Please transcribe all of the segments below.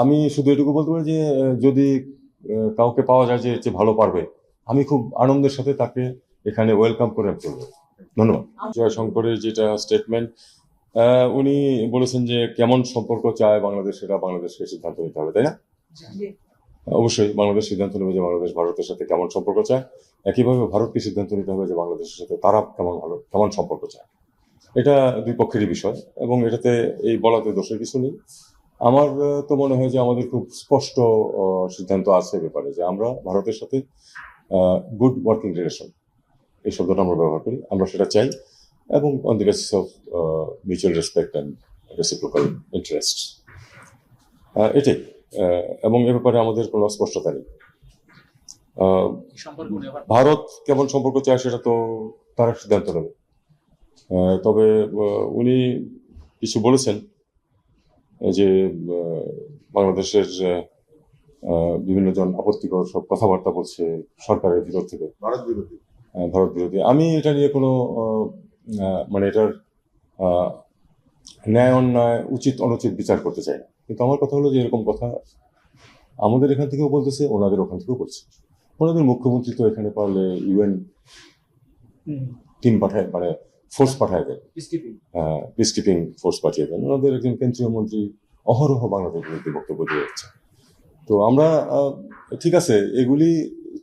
আমি শুধু এটুকু বলতে পারি যে যদি কাউকে পাওয়া যায় যে যে ভালো পারবে আমি খুব আনন্দের সাথে তাকে এখানে ওয়েলকাম করে চলবো ধন্যবাদ। জয়শঙ্করের যেটা স্টেটমেন্ট উনি বলেছেন যে কেমন সম্পর্ক চায় বাংলাদেশ সেটা বাংলাদেশকে সিদ্ধান্ত নিতে হবে তাই না? অবশ্যই বাংলাদেশ সিদ্ধান্ত নেবে যে বাংলাদেশ ভারতের সাথে কেমন সম্পর্ক চায়। একইভাবে ভারতকে সিদ্ধান্ত নিতে হবে যে বাংলাদেশের সাথে তারা কেমন ভালো কেমন সম্পর্ক চায়। এটা দুই পক্ষেরই বিষয় এবং এটাতে এই বলাতে দোষের কিছু নেই। আমার তো মনে হয় যে আমাদের খুব স্পষ্ট সিদ্ধান্ত আছে ব্যাপারে যে আমরা ভারতের সাথে গুড ওয়ার্কিং রিলেশন এই শব্দটা আমরা ব্যবহার করি। আমরা সেটা চাই এবং on the basis of mutual respect and reciprocal interest এটাই। এবং এ ব্যাপারে আমাদের কোনো স্পষ্টতা নেই। ভারত কেমন সম্পর্ক চায় সেটা তো তারা সিদ্ধান্ত নেবে। তবে উনি কিছু বলেছেন যে বাংলাদেশের আহ, বিভিন্ন জন আপত্তিকর সব কথাবার্তা বলছে সরকারের ভিতর থেকে। ভারত বিরোধী। ভারত বিরোধী। আমি এটা নিয়ে কোনো মানে এটার ন্যায় অন্যায় উচিত অনুচিত বিচার করতে চাই না। কিন্তু আমার কথা হলো যে এরকম কথা আমাদের এখান থেকেও বলতেছে ওনাদের ওখান থেকেও বলছে। ওনাদের মুখ্যমন্ত্রী তো এখানে পারলে ইউএন টিম পাঠায় মানে ফোর্স পাঠায় দেন পিসকিপিং পিস কিপিং ফোর্স পাঠিয়ে দেন। ওনাদের একজন কেন্দ্রীয় মন্ত্রী অহরহ বাংলাদেশ বিরুদ্ধে বক্তব্য দিয়ে যাচ্ছে তো আমরা ঠিক আছে এগুলি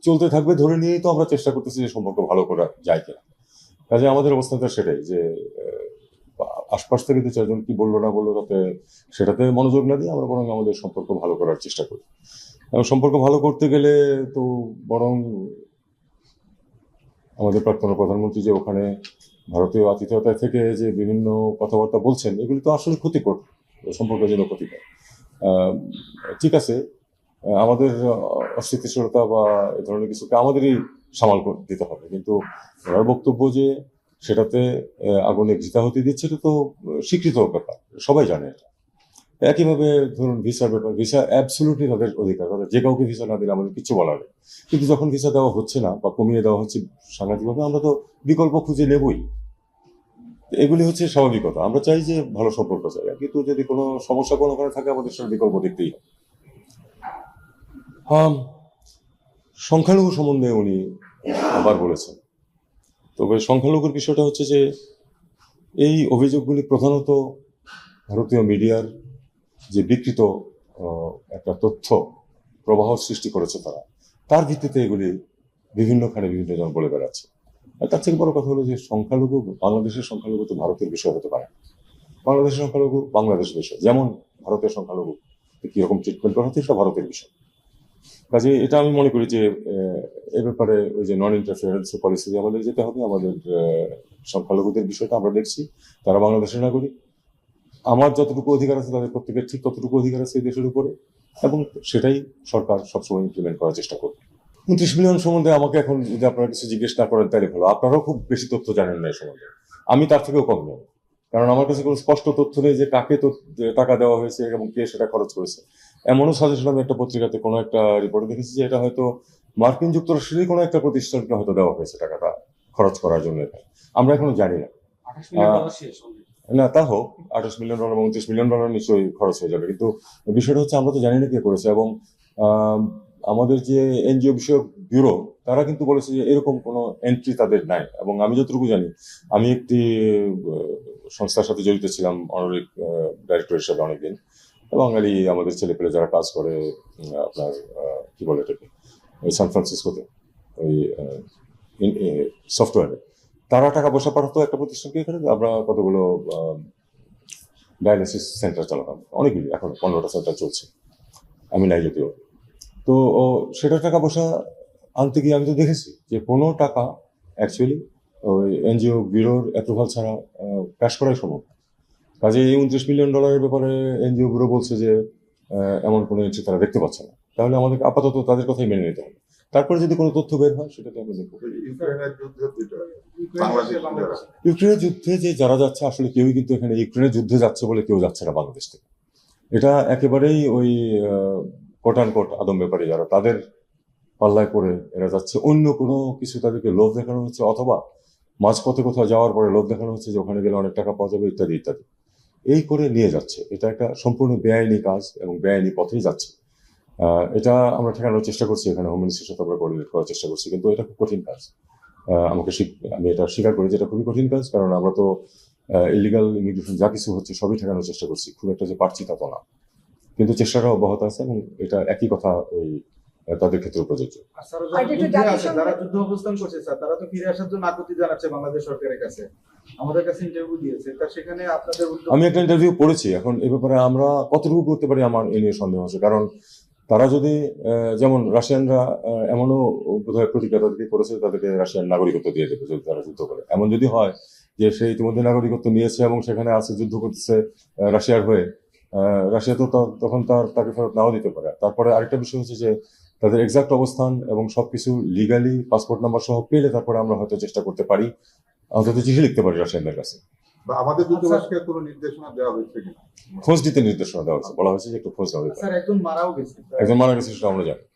চলতে থাকবে ধরে নিয়েই তো আমরা চেষ্টা করতেছি যে সম্পর্ক ভালো করা যায় কিনা। কাজে আমাদের অবস্থানটা সেটাই যে আশপাশ থেকে দু চারজন কি বলল না বলল তাতে সেটাতে মনোযোগ না দিয়ে আমরা বরং আমাদের সম্পর্ক ভালো করার চেষ্টা করি। এবং সম্পর্ক ভালো করতে গেলে তো বরং আমাদের প্রাক্তন প্রধানমন্ত্রী যে ওখানে ভারতীয় আতিথেয়তা থেকে যে বিভিন্ন কথাবার্তা বলছেন, এগুলি তো আসলে ক্ষতিকর সম্পর্কের জন্য ক্ষতিকর ঠিক আছে আমাদের অস্থিতিশীলতা বা এ ধরনের কিছুকে আমাদেরই সামাল দিতে হবে। কিন্তু ওনার বক্তব্য যে সেটাতে আগুনে ঘৃতাহতি দিচ্ছে, এটা তো স্বীকৃত ব্যাপার, সবাই জানে এটা। একইভাবে ধরুন ভিসার ব্যাপার ভিসা অ্যাবসলিউটলি তাদের অধিকার। তাদের যে কাউকে ভিসা না দিলে আমাদের কিছু বলার নেই। কিন্তু যখন ভিসা দেওয়া হচ্ছে না বা কমিয়ে দেওয়া হচ্ছে সাংঘাতিকভাবে, আমরা তো বিকল্প খুঁজে নেবই। এগুলি হচ্ছে স্বাভাবিকতা। আমরা চাই যে ভালো সম্পর্ক চাই। কিন্তু যদি কোনো সমস্যা কোনো কারণে থাকে, আমাদের সেটা বিকল্প দেখতেই হবে। সংখ্যালঘু সম্বন্ধে উনি আবার বলেছেন। তবে সংখ্যালঘুর বিষয়টা হচ্ছে যে, এই অভিযোগগুলি প্রধানত ভারতীয় মিডিয়ার যে বিকৃত একটা তথ্য প্রবাহ সৃষ্টি করেছে তারা, তার ভিত্তিতে এগুলি বিভিন্নখানে বিভিন্ন জন বলে বেড়াচ্ছে। আর তার থেকে বড় কথা হলো যে সংখ্যালঘু, বাংলাদেশের সংখ্যালঘু তো ভারতের বিষয় হতে পারে বাংলাদেশের সংখ্যালঘু বাংলাদেশের বিষয়, যেমন ভারতের সংখ্যালঘু কীরকম ট্রিটমেন্ট করা হচ্ছে সেটা ভারতের বিষয়। কাজে এটা আমি মনে করি যে, এ ব্যাপারে ওই যে নন ইন্টারফিয়ারেন্স পলিসি আমাদের যেতে হবে, আমাদের সংখ্যালঘুদের বিষয়টা আমরা দেখছি, তারা বাংলাদেশের নাগরিক। আমার যতটুকু অধিকার আছে তাদের প্রত্যেকের ঠিক ততটুকু অধিকার আছে এই দেশের উপরে এবং সেটাই সরকার সবসময় ইমপ্লিমেন্ট করার চেষ্টা করবে। উনত্রিশ মিলিয়ন সম্বন্ধে আমাকে এখন যদি আপনারা কিছু জিজ্ঞেস না করেন তাহলে ভালো। আপনারাও খুব বেশি তথ্য জানেন না এই সম্বন্ধে। আমি তার থেকেও কম নেই কারণ আমার কাছে কোনো স্পষ্ট তথ্য নেই যে কাকে তো টাকা দেওয়া হয়েছে এবং কে সেটা খরচ করেছে। এমনও সাজেশন আমি একটা পত্রিকাতে কোনো একটা রিপোর্টে দেখেছি যে এটা হয়তো মার্কিন যুক্তরাষ্ট্রেরই কোনো একটা প্রতিষ্ঠানকে হয়তো দেওয়া হয়েছে টাকাটা খরচ করার জন্য এটা। আমরা এখনও জানি না। না, তা হোক, আঠাশ মিলিয়ন ডলার বা উনত্রিশ মিলিয়ন ডলার নিশ্চয়ই খরচ হয়ে যাবে। কিন্তু বিষয়টা হচ্ছে আমরা তো জানি না কে করেছে এবং আমাদের যে এনজিও বিষয়ক ব্যুরো, তারা কিন্তু বলেছে যে এরকম কোনো এন্ট্রি তাদের নাই। এবং আমি যতটুকু জানি, আমি একটি সংস্থার সাথে জড়িত ছিলাম অনারিক ডাইরেক্টর হিসেবে অনেকদিন। বাঙালি আমাদের ছেলেপেলে যারা কাজ করে আপনার কি বলে এটাকে, ওই সান ফ্রান্সিসকোতে ওই সফটওয়্যারে তারা টাকা পয়সা পাঠাতো একটা প্রতিষ্ঠানকে এখানে আমরা কতগুলো ডায়ালিসিস সেন্টার চালাতাম। অনেকগুলি, এখন পনেরোটা সেন্টার চলছে, আমি নাই যদিও। তো সেটা টাকা পয়সা আনতে গিয়ে আমি তো দেখেছি যে কোনো টাকা অ্যাকচুয়ালি ওই এনজিও ব্যুরোর অ্যাপ্রুভাল ছাড়া ক্যাশ করাই সম্ভব। কাজে এই উনত্রিশ মিলিয়ন ডলারের ব্যাপারে এনজিও ব্যুরো বলছে যে এমন কোনো এন্ট্রি তারা দেখতে পাচ্ছে না। তাহলে আমাদের আপাতত তাদের কথাই মেনে নিতে হবে। তারপরে যদি কোনো তথ্য বের হয় সেটাকে আমরা দেখব। ইউক্রেনের যুদ্ধে যে যারা যাচ্ছে আসলে কেউই কিন্তু এখানে ইউক্রেনের যুদ্ধে যাচ্ছে বলে কেউ যাচ্ছে না বাংলাদেশ থেকে। এটা একেবারেই ওই কোটান কোট আদম ব্যাপারে যারা তাদের পাল্লায় পড়ে এরা যাচ্ছে। অন্য কোনো কিছু তাদেরকে লোভ দেখানো হচ্ছে অথবা মাঝপথে কোথাও যাওয়ার পরে লোভ দেখানো হচ্ছে যে ওখানে গেলে অনেক টাকা পাওয়া যাবে ইত্যাদি ইত্যাদি। এই করে নিয়ে যাচ্ছে। এটা একটা সম্পূর্ণ বেআইনি কাজ এবং বেআইনি পথেই যাচ্ছে। এটা আমরা ঠেকানোর চেষ্টা করছি এখানে হোম মিনিস্ট্রির সাথে আমরা কোঅর্ডিনেট করার চেষ্টা করছি কিন্তু এটা খুব কঠিন কাজ। আহ, আমাকে আমি এটা স্বীকার করি যে এটা খুবই কঠিন কাজ কারণ আমরা তো ইলিগাল ইমিগ্রেশন যা কিছু হচ্ছে সবই ঠেকানোর চেষ্টা করছি খুব একটা যে পারছি তা তো না। কিন্তু চেষ্টাটা অব্যাহত আছে এবং এটা একই কথা ওই তাদের ক্ষেত্রে প্রযোজ্য। আর যারা যুদ্ধে অবস্থান করছে স্যার তারা তো ফিরে আসার জন্য আপত্তি জানাচ্ছে বাংলাদেশ সরকারের কাছে। আমাদের কাছে ইন্টারভিউ দিয়েছে তা সেখানে আপনাদের আমি একটা ইন্টারভিউ পড়েছি এখন এ ব্যাপারে আমরা কতটুকু করতে পারি আমার এ নিয়ে সন্দেহ আছে কারণ তারা যদি যেমন রাশিয়ানরা এমনও বোধহয় প্রতিজ্ঞা তাদেরকে করেছে তাদেরকে রাশিয়ান নাগরিকত্ব দিয়ে দেবে যদি তারা যুদ্ধ করে। এমন যদি হয় যে সে ইতিমধ্যে নাগরিকত্ব নিয়েছে এবং সেখানে আছে, যুদ্ধ করতেছে রাশিয়ার হয়ে রাশিয়া তো তখন তার, তাকে ফেরত নাও দিতে পারে। তারপরে আরেকটা বিষয় হচ্ছে যে তাদের এক্সাক্ট অবস্থান এবং সবকিছু লিগালি পাসপোর্ট নাম্বার সহ পেলে তারপরে আমরা হয়তো চেষ্টা করতে পারি, অন্তত চিঠি লিখতে পারি রাশিয়ানদের কাছে। বা আমাদের দূতাবাসকে কোনো নির্দেশনা দেওয়া হয়েছে কিনা? খোঁজ দিতে নির্দেশনা দেওয়া হয়েছে। বলা হয়েছে যে একটু খোঁজ নেওয়া স্যার একজন মারাও গেছে। একজন মারা গেছে সেটা আমরা জানি।